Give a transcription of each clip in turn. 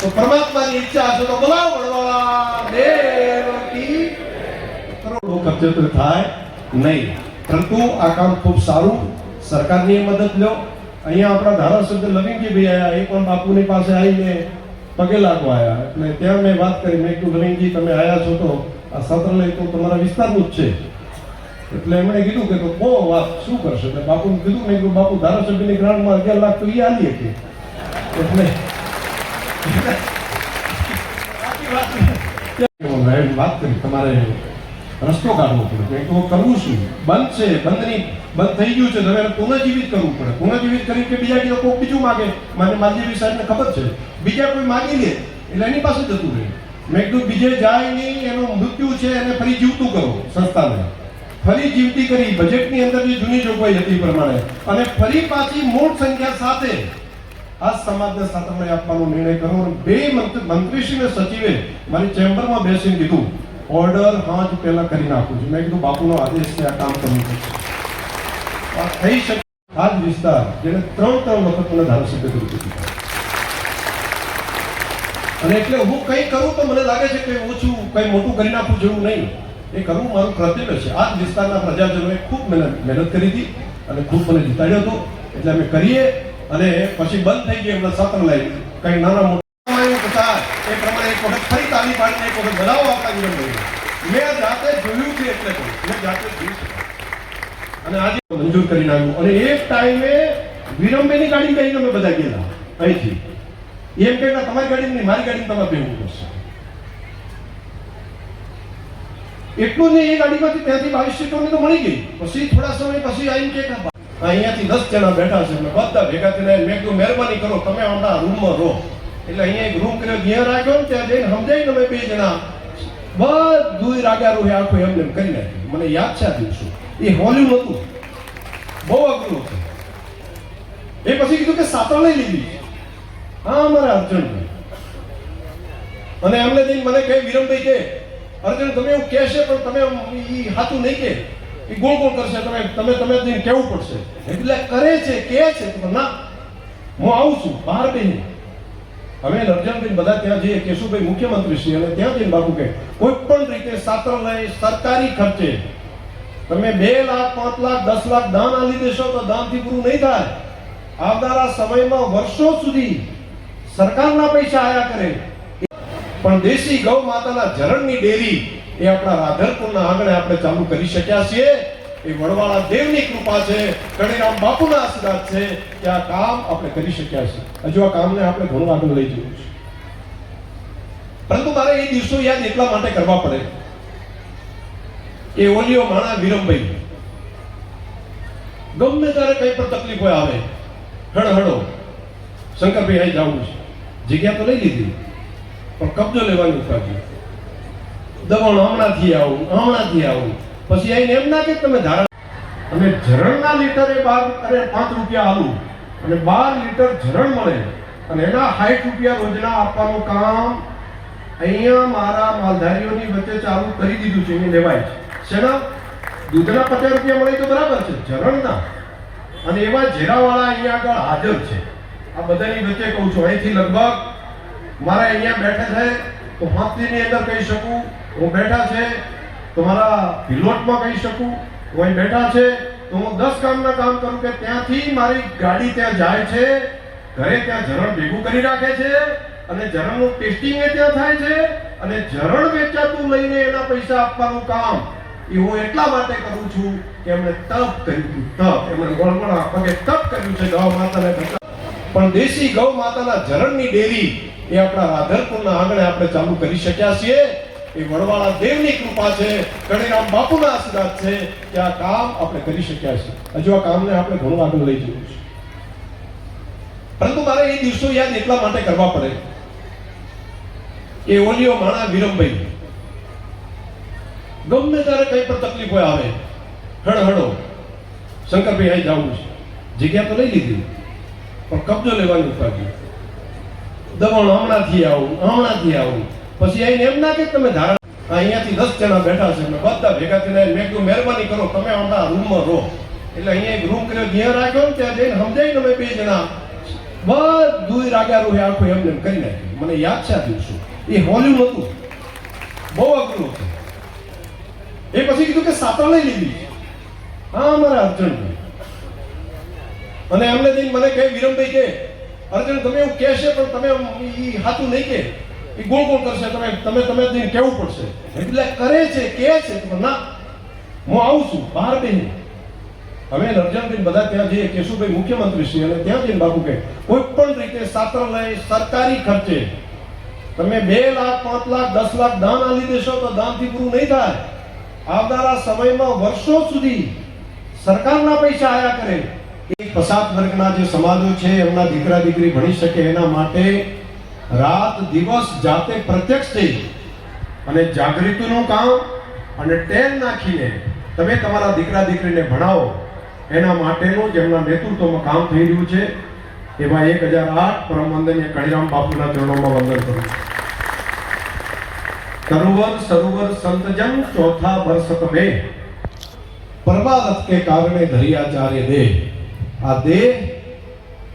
તો પરમાત્માની ઈચ્છા છે તો બોલાવો વડવાળા દેવ કી કરોડો થાય નહીં. પરંતુ આ કામ ખૂબ સારું. સરકારની મદદ લો. અહીંયા આપણા ધારાસભ્ય લવિંગજી ભાઈ આયા. એ પણ બાપુની પાસે આવીને પગે લાગવા આવ્યા એટલે ત્યાં મેં વાત કરી. મેં કીધું, લવિંગજી, તમે આવ્યા છો તો આ સત્રલય તો તમારા વિસ્તારનું જ છે. એટલે એમણે કીધું કે બહુ વાત શું કરશે? એટલે બાપુને કીધું, મેં કીધું, બાપુ, ધારાસભ્યની ગ્રાન્ટમાં અગિયાર લાખ તો એ આલી કે બીજા કોઈ બીજું માગે એટલે એની પાસે જતું રહે મેં કીધું બીજે જાય નહીં એનું મૃત્યુ છે એને ફરી જીવતું કરો સંસ્થાને ફરી જીવતી કરી બજેટની અંદર જૂની જોગવાઈ હતી પ્રમાણે અને ફરી પાછી મૂળ સંખ્યા સાથે આ સમાજને સાતમણે આપવાનો નિર્ણય કર્યો અને બે મંત્રી મંત્રીશ્રી સચિવે મારી ચેમ્બરમાં બેસીને કીધું ઓર્ડર પાંચ પહેલા કરી નાખું. છું મેં કીધું, બાપુનો આદેશ છે, આ કામ કરવું પડશે આ થઈ શકે આ જ વિસ્તાર જેને ત્રણ ત્રણ વખત મને ધારાસભ્ય ચૂક્યું અને એટલે હું કંઈ કરું તો મને લાગે છે કે ઓછું, કંઈ મોટું કરી નાખું જેવું નહીં. એ કરવું મારું કર્તવ્ય છે. આ જ વિસ્તારના પ્રજાજનોએ ખૂબ મહેનત મહેનત કરી હતી અને ખૂબ મને જીતાડ્યો હતો. એટલે અમે કરીએ. અને પછી બંધ થઈ ગઈ એમના સત્ર લઈ. કંઈ નાના મોટા એ પ્રમાણે એક વખત ફરી તાલી પાડીને એક વખત બનાવો આપણા જીવન મેં જાતે જોયું છે એટલે મેં જાતે જોયું છે. અને આજે મંજૂર કરી આવ્યું અને એક ટાઈમે વિરમબેની ગાડી કહીને અમે બધા ગયેલા. અહીંથી. એમ કે તમારી ગાડી નહીં, મારી ગાડી તમારે ભેગું પડશે. એટલું નહીં, એ ગાડીમાંથી ત્યાંથી બાવીસ સીટોની તો મળી ગઈ. પછી થોડા સમય પછી આવીને કે અહીંયાથી દસ જણા બેઠા છે. અમે બધા ભેગા થઈને મેં કીધું, મહેરબાની કરો, તમે હમણાં રૂમમાં રહો. એટલે અહીંયા એક રૂમ કર્યો, ઘેર રાખ્યો ને ત્યાં જઈને સમજાય અમે બે જણા. બધું રાગ્યા રૂહે આખું એમને એમ કરી નાખ્યું. મને યાદ છે આ દિવસો. એ હોલ્યું નહોતું બહુ અઘરું હતું. એ પછી કીધું કે લઈ લીધી. હા, અમારા અર્જુનભાઈ. અને એમને જઈને મને કહે, વિરમભાઈ કે, અર્જુન, તમે એવું કહેશે, પણ તમે એ સાચું નહીં કે. એ ગોળ ગોળ કરશે તમે તમે તમે જઈને કહેવું પડશે. એટલે કરે છે કે છે ના. હું આવું છું, બહાર બેહીને. હવે અર્જુનભાઈ બધા ત્યાં જઈએ, કેશુભાઈ મુખ્યમંત્રી શ્રી અને ત્યાં જઈને બાપુ કે કોઈ પણ રીતે સાત્રલય સરકારી ખર્ચે તમે બે લાખ, પાંચ લાખ, દસ લાખ દાન આલી દેશો તો દાનથી પૂરું નહીં થાય. આવનારા સમયમાં વર્ષો સુધી સરકારના પૈસા આયા કરે. પણ દેશી ગૌ માતાના જરણની ડેરી એ આપણા રાધરપુરના આંગણે આપણે ચાલુ કરી શક્યા છીએ. એ વડવાળા દેવની કૃપા છે કણીરામ બાપુના આશીર્વાદ છે કે આ કામ આપણે કરી શક્યા છીએ. હજુ આ કામને આપણે ઘણું આગળ લઈ જવું છે. પરંતુ મારે એ દિવસો યાદ એટલા માટે કરવા પડે. એ ઓલિયો માણા વિરમભાઈ. ગમે ત્યારે કઈ પણ તકલીફ હોય આવે, હળહળો, શંકરભાઈ અહીં જવું છે. જગ્યા તો લઈ લીધી, પણ કબજો લેવાની ઉપાધી. દબાણ હમણાંથી આવું હમણાંથી આવું. પછી આવીને એમ ના કે તમે ધારા અને ઝરણના લીટરે બાર અને પાંચ રૂપિયા આલુ અને બાર લીટર ઝરણ મળે અને એના સાઠ રૂપિયા રોજના આપવાનું કામ અહીંયા મારા માલધારીઓની વચ્ચે ચાલુ કરી દીધું છે, એને લેવાય છે. શેના? દૂધના પચાસ રૂપિયા મળે તો બરાબર છે, ઝરણના. અને એવા ઝેરાવાળા અહીંયા આગળ હાજર છે. આ બધાની વચ્ચે કહું છું, અહીંથી લગભગ મારા અહીંયા બેઠા છે તો મતની અંદર કહી શકું, હું બેઠા છે તો મારા ભિલોટમાં કહી શકું, હું અહીં બેઠા છે, તો હું દસ કામના કામ કરું કે ત્યાંથી મારી ગાડી ત્યાં જાય છે, ઘરે ત્યાં ઝરણ ભેગું કરી રાખે છે, અને ઝરણનું ટેસ્ટિંગ એ ત્યાં થાય છે, અને ઝરણ વેચાતું લઈને એના પૈસા આપવાનું કામ, એ હું એટલા માટે કરું છું કે એમણે તપ કર્યું હતું, તપ, એમણે ગોળગોળા પગે તપ કર્યું છે ગૌ માતાને પણ દેશી ગૌ માતાના ઝરણની ડેરી એ આપણા રાધરપુરના આંગણે આપણે ચાલુ કરી શક્યા છીએ. એ વડવાળા દેવની કૃપા છે. કણીરામ બાપુના આશીર્વાદ છે કે આ કામ આપણે કરી શક્યા છીએ. હજુ આ કામને આપણે ઘણું આગળ લઈ જવું છે પરંતુ મારે એ દિવસો યાદ એટલા માટે કરવા પડે. એ ઓલિયો માણા વિરમભાઈ. ગમે ત્યારે કઈ પણ તકલીફ હોય આવે, હળહળો, શંકરભાઈ અહીં જવું છે. જગ્યા તો લઈ લીધી, પણ કબજો લેવાની ઉપાધી દબાણ હમણાંથી આવું હમણાંથી આવું. પછી અહીં એમ ના કે તમે ધારા અહીંયાથી દસ જણા બેઠા છે બધા ભેગા થઈને મેં કીધું, મહેરબાની કરો, તમે હમણાં રૂમમાં રહો. એટલે અહીંયા એક રૂમ કર્યો જ્યાં રાખ્યો ત્યાં જઈને સમજાય ને અમે બે જણા બધું રાગ્યા રૂહે, આખું એમને કરી નાખ્યું. મને યાદ છે આ દિવસો. એ હોલ્યું નહોતું બહુ અઘરું હતું. એ પછી કીધું કે સાતર લઈ લીધી. હા, અમારા અર્જુનભાઈ અને એમને જઈને મને કહે, વિરમભાઈ, કે અર્જુન, તમે એવું કહેશે, પણ તમે એ હાથું નહીં કે. એ ગોળ ગોળ કરશે. તમે તમે તમે જઈને કહેવું પડશે. એટલે કરે છે, કે છે. ના, હું આવું છું, બહાર બેહી અમે અર્જુનભાઈ બધા ત્યાં જઈએ. કેશુભાઈ મુખ્યમંત્રી શ્રી અને ત્યાં જઈને બાપુ કે કોઈ પણ રીતે સાત્ર લઈ સરકારી ખર્ચે તમે બે લાખ, પાંચ લાખ, દસ લાખ દાન આલી દેશો તો દાનથી પૂરું નહીં થાય. આવનારા સમયમાં વર્ષો સુધી સરકારના પૈસા આયા કરે. પછાત વર્ગના જે સમાજો છે, એમના દીકરા દીકરી ભણી શકે એના માટે રાત દિવસ જાતે પ્રત્યક્ષ થઈ અને જાગૃતિનું કામ અને ટેન નાખીને તમે તમારા દીકરા દીકરીને ભણાવો, એના માટેનું જેમના નેતૃત્વમાં કામ થઈ રહ્યું છે. એવા એક હજાર આઠ પરમ વંદનીય કણીરામ બાપુના ચરણોમાં વંદન કરું. તરુવર સરોવર સંતજન ચોથા વર્ષ તમે. પરમારથ કે કારણે ધરિયાચાર્ય દેહ. આ દેહ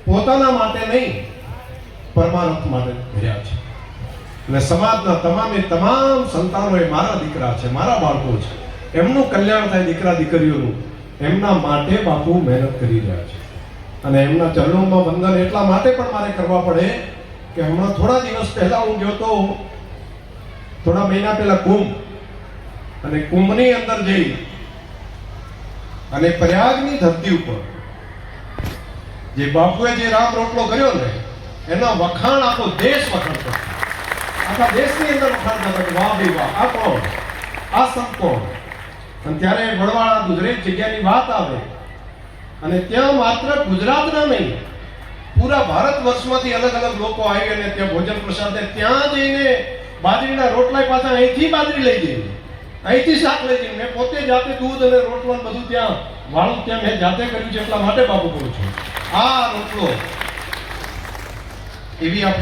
પોતાના માટે નહીં પરમાનંદ માટે ભર્યા છે. અને સમાજના તમામે તમામ સંતાનો એ મારા દીકરા છે, મારા બાળકો છે. એમનું કલ્યાણ થાય દીકરા દીકરીઓનું. એમના માટે બાપુ મહેનત કરી રહ્યા છે. અને એમના ચરણોમાં વંદન એટલા માટે પણ મારે કરવા પડે કે હમણાં થોડા દિવસ પહેલા હું ગયો તો થોડા મહિના પહેલા કુંભ. અને કુંભની અંદર જઈ અને પ્રયાગની ધરતી ઉપર જે બાપુએ જે રામ રોટલો કર્યો ને, એના વખાણ આખો દેશ વખાણ કરતો આખા દેશની અંદર વખાણ કરતો કે વાહ ભાઈ વાહ, આ કોણ? આ સંત કોણ? અને ત્યારે વડવાળા દરેક જગ્યાની વાત આવે. અને ત્યાં માત્ર ગુજરાતના નહીં, પૂરા ભારત વર્ષમાંથી અલગ અલગ લોકો આવી અને ત્યાં ભોજન પ્રસાદ ત્યાં જઈને બાજરીના રોટલા પાછા અહીંથી બાજરી લઈ જઈને, અહીંથી શાક લઈ જઈને, મેં પોતે જાતે દૂધ અને રોટલો બધું ત્યાં વાળું ત્યાં મેં જાતે કર્યું છે એટલા માટે બાપુ કરું છું. આ રોટલો એવી